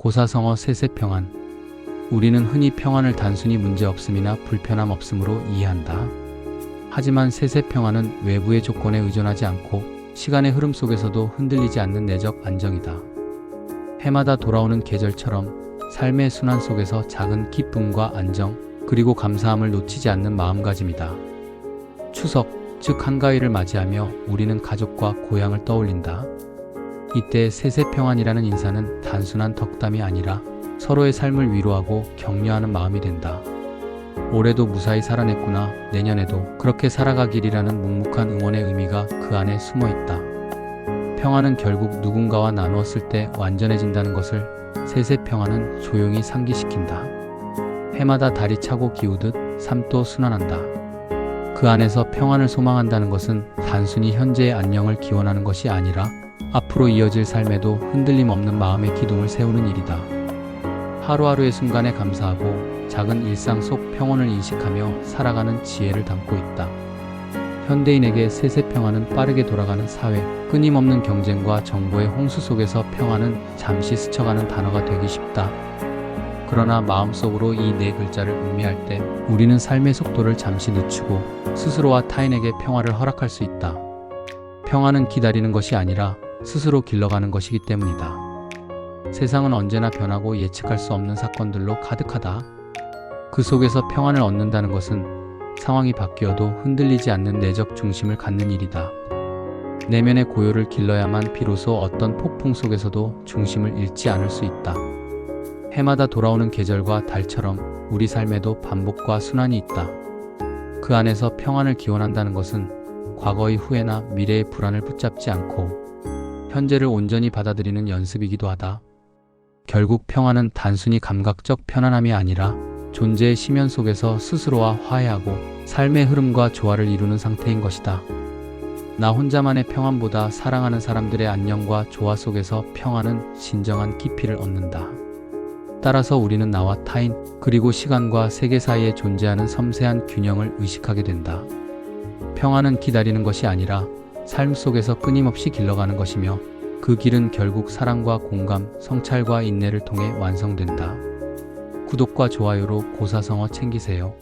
고사성어 세세평안. 우리는 흔히 평안을 단순히 문제없음이나 불편함 없음으로 이해한다. 하지만 세세평안은 외부의 조건에 의존하지 않고 시간의 흐름 속에서도 흔들리지 않는 내적 안정이다. 해마다 돌아오는 계절처럼 삶의 순환 속에서 작은 기쁨과 안정, 그리고 감사함을 놓치지 않는 마음가짐이다. 추석, 즉 한가위를 맞이하며 우리는 가족과 고향을 떠올린다. 이때 세세평안이라는 인사는 단순한 덕담이 아니라 서로의 삶을 위로하고 격려하는 마음이 된다. 올해도 무사히 살아냈구나, 내년에도 그렇게 살아가길이라는 묵묵한 응원의 의미가 그 안에 숨어 있다. 평안은 결국 누군가와 나누었을 때 완전해진다는 것을 세세평안은 조용히 상기시킨다. 해마다 달이 차고 기우듯 삶도 순환한다. 그 안에서 평안을 소망한다는 것은 단순히 현재의 안녕을 기원하는 것이 아니라 앞으로 이어질 삶에도 흔들림 없는 마음의 기둥을 세우는 일이다. 하루하루의 순간에 감사하고 작은 일상 속 평온을 인식하며 살아가는 지혜를 담고 있다. 현대인에게 세세평안은 빠르게 돌아가는 사회, 끊임없는 경쟁과 정보의 홍수 속에서 평안은 잠시 스쳐가는 단어가 되기 쉽다. 그러나 마음속으로 이 네 글자를 의미할 때 우리는 삶의 속도를 잠시 늦추고 스스로와 타인에게 평화를 허락할 수 있다. 평화는 기다리는 것이 아니라 스스로 길러가는 것이기 때문이다. 세상은 언제나 변하고 예측할 수 없는 사건들로 가득하다. 그 속에서 평안을 얻는다는 것은 상황이 바뀌어도 흔들리지 않는 내적 중심을 갖는 일이다. 내면의 고요를 길러야만 비로소 어떤 폭풍 속에서도 중심을 잃지 않을 수 있다. 해마다 돌아오는 계절과 달처럼 우리 삶에도 반복과 순환이 있다. 그 안에서 평안을 기원한다는 것은 과거의 후회나 미래의 불안을 붙잡지 않고 현재를 온전히 받아들이는 연습이기도 하다. 결국 평안은 단순히 감각적 편안함이 아니라 존재의 심연 속에서 스스로와 화해하고 삶의 흐름과 조화를 이루는 상태인 것이다. 나 혼자만의 평안보다 사랑하는 사람들의 안녕과 조화 속에서 평안은 진정한 깊이를 얻는다. 따라서 우리는 나와 타인, 그리고 시간과 세계 사이에 존재하는 섬세한 균형을 의식하게 된다. 평안은 기다리는 것이 아니라 삶 속에서 끊임없이 길러가는 것이며 그 길은 결국 사랑과 공감, 성찰과 인내를 통해 완성된다. 구독과 좋아요로 고사성어 챙기세요.